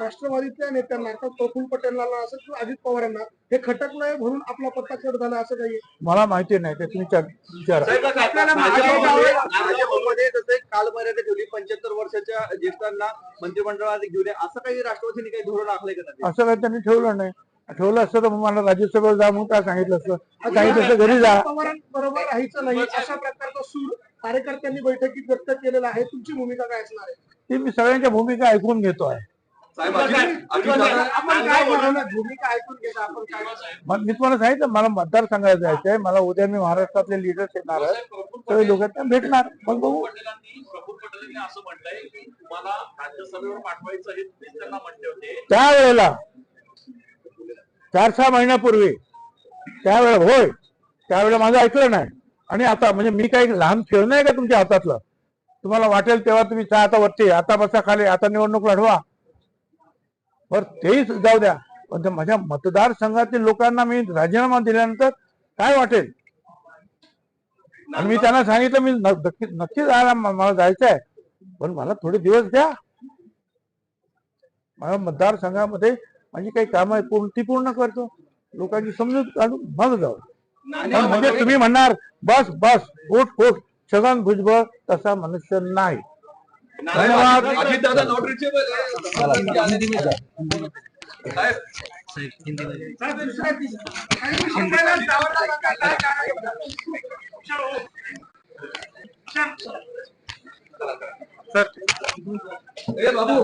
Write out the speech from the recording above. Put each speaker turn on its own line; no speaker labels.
राष्ट्रवादीच्या नेत्यांना अर्थात प्रफुल्ल पटेलला असं किंवा अजित पवारांना हे खटकलंय म्हणून आपला पत्ता कट झाला असं काही
मला माहिती नाही ते तुम्ही
काल मर्यादा ठेवली पंच्याहत्तर वर्षाच्या ज्येष्ठांना मंत्रिमंडळात घेऊन असं काही राष्ट्रवादीने काही धोरण आखलंय का त्यांनी?
असं काही त्यांनी ठेवलं नाही. ठेवलं असतं तर मग मला राज्यसभेवर जा म्हणून काय सांगितलं असतं? सांगितलं असतं घरी जा.
पवारांबरोबर राहायचं नाही अशा प्रकारचा सूर कार्यकर्त्यांनी बैठकीत व्यक्त केलेला आहे. तुमची भूमिका काय असणार आहे?
ती मी सगळ्यांच्या भूमिका ऐकून घेतो आहे.
साहेब, अजित- अजितदादा-
आपण काय बोलवलं भूमिका ऐकून घेता आपण काय
मग मी तुम्हाला सांगितलं मला मतदारसंघात जायचंय. मला उद्या मी महाराष्ट्रातले लिडर्स येणार आहे सगळे लोक त्यांना भेटणार. मग बघू.
पटेलांनी प्रफुल्ल पटेलांनी असं म्हटलंय की तुम्हाला राज्यसभेवर पाठवायचं हे तुम्हीच त्यांना म्हटले होते.
त्यावेळेला चार सहा महिन्यापूर्वी त्यावेळेला होय त्यावेळेला माझं ऐकलं नाही. आणि आता म्हणजे मी काही लहान खेळ नाही का तुमच्या हातातलं? तुम्हाला वाटेल तेव्हा तुम्ही चहा आता वरती आता बसा खाली आता निवडणूक लढवा. बर तेही जाऊ द्या. पण माझ्या मतदारसंघातील लोकांना मी राजीनामा दिल्यानंतर काय वाटेल? मी त्यांना सांगितलं मी नक्की नक्की जायला मला जायचं आहे पण मला थोडे दिवस द्या. माझ्या मतदारसंघामध्ये माझी काही कामं आहेत पूर्ण ती पूर्ण करतो. लोकांची समजूत काढून मग जाऊ. म्हणजे तुम्ही म्हणणार बस बस उठ उठ छगन भुजबळ तसा मनुष्य नाही. धन्यवाद
अजितदादा नॉट रिचेबल ए बाबू.